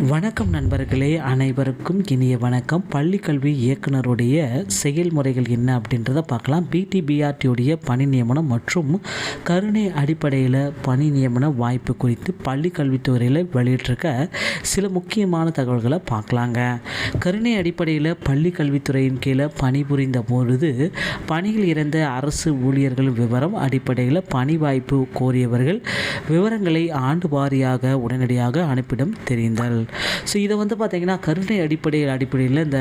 வணக்கம் நண்பர்களே அனைவருக்கும் இனிய வணக்கம். பள்ளி கல்வி இயக்குனருடைய செயல்முறைகள் என்ன அப்படின்றத பார்க்கலாம். பிடிபிஆர்டியுடைய பணி நியமனம் மற்றும் கருணை அடிப்படையில் பணி நியமன வாய்ப்பு குறித்து பள்ளி கல்வித்துறையில் வெளியிட்டிருக்க சில முக்கியமான தகவல்களை பார்க்கலாங்க. கருணை அடிப்படையில் பள்ளி கல்வித்துறையின் கீழே பணிபுரிந்த பொழுது பணியில் இருந்த அரசு ஊழியர்கள் விவரம் அடிப்படையில் பணி வாய்ப்பு கோரியவர்கள் விவரங்களை ஆண்டு வாரியாக உடனடியாக அனுப்பிடம் தெரிந்தல். ஸோ இதை வந்து பார்த்திங்கன்னா கருணை அடிப்படையில் அடிப்படையில் இந்த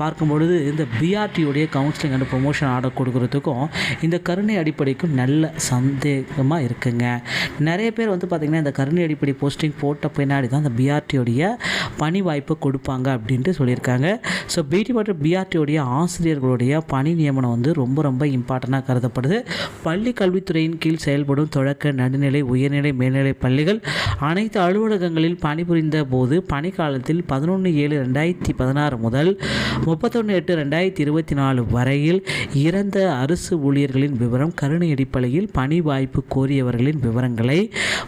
பார்க்கும் பொழுது இந்த பிஆர்டியோடைய கவுன்சிலிங் அண்ட் ப்ரொமோஷன் ஆர்டர் கொடுக்குறதுக்கும் இந்த கருணை அடிப்படைக்கும் நல்ல சந்தேகமாக இருக்குங்க. நிறைய பேர் வந்து பார்த்திங்கன்னா இந்த கருணை அடிப்படை போஸ்டிங் போட்ட பின்னாடி தான் இந்த பிஆர்டியோடைய பணி வாய்ப்பு கொடுப்பாங்க அப்படின்ட்டு சொல்லியிருக்காங்க. ஸோ பிடி மற்றும் பிஆர்டியோடைய ஆசிரியர்களுடைய பணி நியமனம் வந்து ரொம்ப ரொம்ப இம்பார்ட்டண்ட்டாக கருதப்படுது. பள்ளி கல்வித்துறையின் கீழ் செயல்படும் தொடக்க நடுநிலை உயர்நிலை மேல்நிலை பள்ளிகள் அனைத்து அலுவலகங்களில் பணிபுரிந்த போது பணிக்காலத்தில் பதினொன்று ஏழு ரெண்டாயிரத்தி பதினாறு முதல் முப்பத்தொன்று எட்டு ரெண்டாயிரத்தி இருபத்தி நாலு வரையில் இறந்த அரசு ஊழியர்களின் விவரம் கருணை அடிப்படையில் பணி வாய்ப்பு கோரியவர்களின் விவரங்களை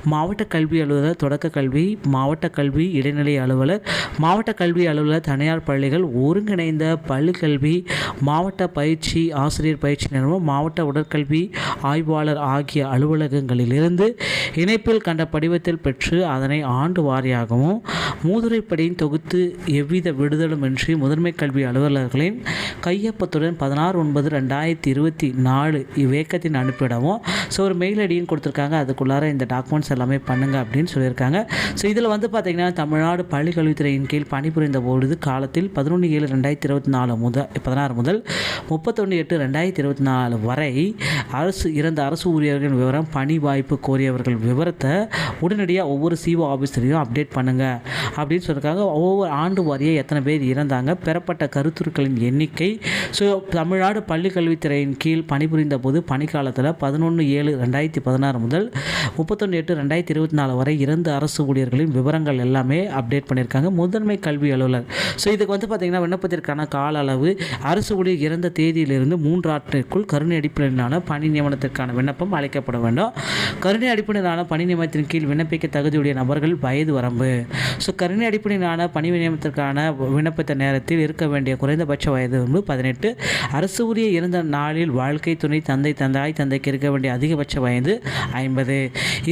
மாவட்ட கல்வி அலுவலர் தொடக்க கல்வி மாவட்ட கல்வி இடைநிலை அலுவலர் மாவட்ட கல்வி அலுவலர் தனியார் பள்ளிகள் ஒருங்கிணைந்த பள்ளி கல்வி மாவட்ட பயிற்சி ஆசிரியர் பயிற்சி நிறுவனம் மாவட்ட உடற்கல்வி ஆய்வாளர் ஆகிய அலுவலகங்களிலிருந்து இணைப்பில் கண்ட படிவத்தில் பெற்று அதனை ஆண்டு வாரியாகவும் மூதுரைப்படியின் தொகுத்து எவ்வித விடுதலுமின்றி முதன்மை கல்வி அலுவலர்களின் கையொப்பத்துடன் பதினாறு ஒன்பது ரெண்டாயிரத்தி இருபத்தி நாலு இவ்வேக்கத்தின் அனுப்பிடவும் ஸோ ஒரு மெயில் ஐடியும் கொடுத்துருக்காங்க. அதுக்குள்ளார இந்த டாக்குமெண்ட்ஸ் எல்லாமே பண்ணுங்க அப்படின்னு சொல்லியிருக்காங்க. ஸோ இதில் வந்து பார்த்திங்கன்னா தமிழ்நாடு பள்ளிக்கல்வித்துறையின் கீழ் பணிபுரிந்த பொழுது காலத்தில் பதினொன்று ஏழு ரெண்டாயிரத்தி இருபத்தி நாலு முதல் பதினாறு முதல் முப்பத்தொன்று எட்டு ரெண்டாயிரத்தி இருபத்தி நாலு வரை அரசு இறந்த அரசு ஊழியர்களின் விவரம் பணி வாய்ப்பு கோரியவர்கள் விவரத்தை உடனடியாக ஒவ்வொரு சிஓ ஆஃபீஸரையும் அப்டேட் பண்ணுங்கள் அப்படின்னு சொல்லியிருக்காங்க ஒவ்வொரு ஆண்டு வாரியாக எத்தனை பேர் இறந்தாங்க. பெறப்பட்ட கருத்துருக்களின் எண்ணிக்கை ஸோ தமிழ்நாடு பள்ளிக்கல்வித்துறையின் கீழ் பணிபுரிந்த போது பணிக்காலத்தில் பதினொன்று ஏழு ரெண்டாயிரத்தி பதினாறு முதல் முப்பத்தொன்று எட்டு ரெண்டாயிரத்தி இருபத்தி நாலு வரை இறந்த அரசு ஊழியர்களின் விவரங்கள் எல்லாமே அப்டேட் பண்ணியிருக்காங்க. முதன்மை கல்வி அலுவலர். ஸோ இதுக்கு வந்து பார்த்திங்கன்னா விண்ணப்பத்திற்கான கால அளவு அரசு ஊழியர் இறந்த தேதியிலிருந்து மூன்று ஆண்டுக்குள் கருணை அடிப்படையிலான பணி நியமனத்திற்கான விண்ணப்பம் அளிக்கப்பட வேண்டும். கருணை அடிப்படையிலான பணி நியமனத்தின் கீழ் விண்ணப்பிக்க தகுதியுடைய நபர்கள் வயது வரம்பு. ஸோ கருணை அடிப்படையிலான பணி நியமனத்திற்கான விண்ணப்பித்த நேரத்தில் இருக்க வேண்டிய குறைந்தபட்ச வயது வந்து பதினெட்டு. அரசு உரிய இருந்த நாளில் வாழ்க்கை துணை தந்தை தந்தாய் தந்தைக்கு இருக்க வேண்டிய அதிகபட்ச வயது ஐம்பது.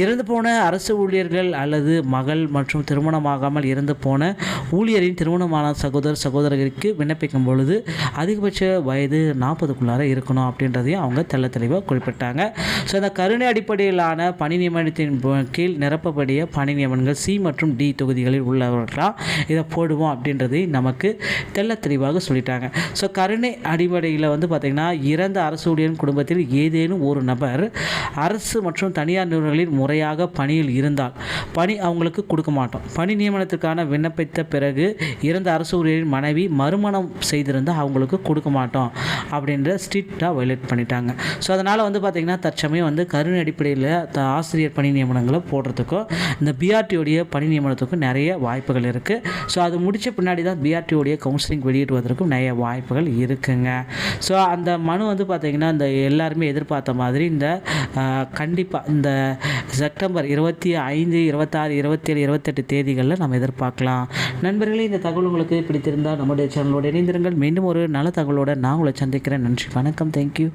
இறந்து போன அரசு ஊழியர்கள் அல்லது மகள் மற்றும் திருமணமாகாமல் இறந்து போன ஊழியரின் திருமணமான சகோதர சகோதரர்களுக்கு விண்ணப்பிக்கும் பொழுது அதிகபட்ச வயது நாற்பதுக்குள்ளார இருக்கணும் அப்படின்றதையும் அவங்க தெள்ள தெளிவாக குறிப்பிட்டாங்க. ஸோ இந்த கருணை அடிப்படையிலான பணி நியமனத்தின் கீழ் நிரப்பப்படிய பணி நியமனங்கள் சி மற்றும் டி தொகுதிகளில் உள்ள உள்ளவர்களாக இதை போடுவோம் அப்படின்றதை நமக்கு தெள்ள தெளிவாக சொல்லிட்டாங்க. ஸோ கருணை அடிப்படையில் வந்து பார்த்திங்கன்னா இறந்த அரசு ஊழியர் குடும்பத்தில் ஏதேனும் ஒரு நபர் அரசு மற்றும் தனியார் நிறுவனங்களில் முறையாக பணியில் இருந்தால் பணி அவங்களுக்கு கொடுக்க மாட்டோம். பணி நியமனத்துக்கான விண்ணப்பித்த பிறகு இறந்த அரசு ஊழியரின் மனைவி மறுமணம் செய்திருந்தால் அவங்களுக்கு கொடுக்க மாட்டோம் அப்படின்ற ஸ்ட்ரிக்டாக வயலேட் பண்ணிட்டாங்க. ஸோ அதனால் வந்து பார்த்திங்கன்னா தற்சமயம் வந்து கருணை அடிப்படையில் ஆசிரியர் பணி நியமனங்களை போடுறதுக்கும் இந்த பிஆர்டியோடைய பணி நியமனத்துக்கும் நிறைய வாய்ப்புகள் இருக்குது ஸோ அது முடித்த பின்னாடி தான் பிஆர்டியோடைய கவுன்சிலிங் வெளியிடுவதற்கும் நிறைய வாய்ப்புகள் இருக்குங்க. ஸோ அந்த மனு வந்து பார்த்திங்கன்னா இந்த எல்லாருமே எதிர்பார்த்த மாதிரி இந்த கண்டிப்பாக இந்த செப்டம்பர் இருபத்தி ஐந்து இருபத்தாறு இருபத்தேழு இருபத்தெட்டு தேதிகளில் நம்ம எதிர்பார்க்கலாம். நண்பர்களே இந்த தகவல் உங்களுக்கு பிடித்திருந்தால் நம்முடைய சேனலோடு இணைந்திருங்கள். மீண்டும் ஒரு நல்ல தகவலோடு நான் உங்களை சந்திக்கிறேன். நன்றி வணக்கம். தேங்க்யூ